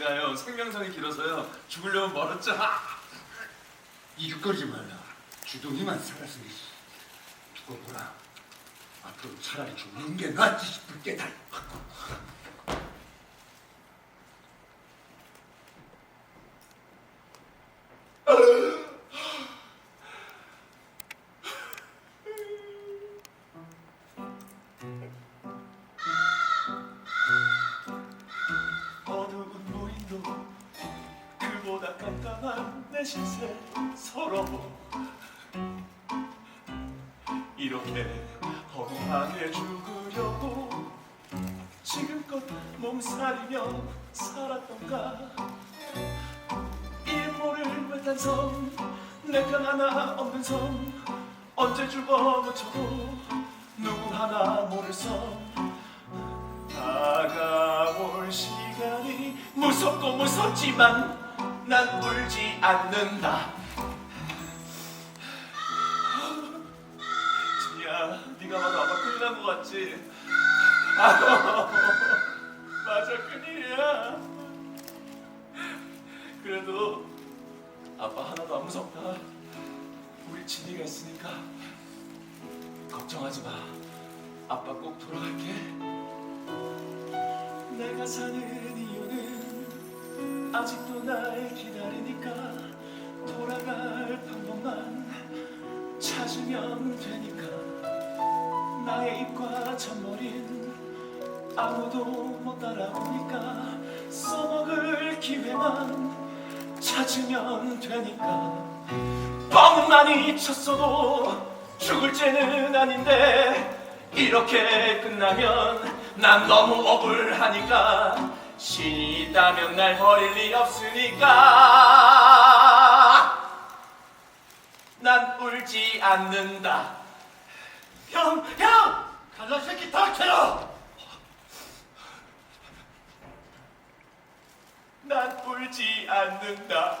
제가요 생명성이 길어서요 죽으려면 멀었죠. 이륙거리지 말라. 주둥이만 살았으니 두고 보라. 앞으로 차라리 죽는 게 낫지 싶을 때다. 그보다 깜깜한 내 신세 서러워. 이렇게 허무하게 죽으려고 지금껏 몸살이며 살았던가? 이모를 외딴 섬 내편 하나 없는 섬 언제 죽어 묻혀도 누구 하나 모를 섬 다가올 시간이 무섭고 무섭지만 난 울지 않는다. 진이야, 네가 봐도 아빠 큰일 난 것 같지? 아, 맞아 큰일이야. 그래도 아빠 하나도 안 무섭다. 우리 진이가 있으니까 걱정하지 마. 아빠 꼭 돌아갈게. 내가 사는 아직도 날 기다리니까 돌아갈 방법만 찾으면 되니까. 나의 입과 첫머린 아무도 못 따라오니까 써먹을 기회만 찾으면 되니까. 뻥 많이 쳤어도 죽을 죄는 아닌데 이렇게 끝나면 난 너무 억울하니까 신이 있다면 날 버릴 리 없으니까 난 울지 않는다 형! 형! 갈라 새끼 닥쳐라! 난 울지 않는다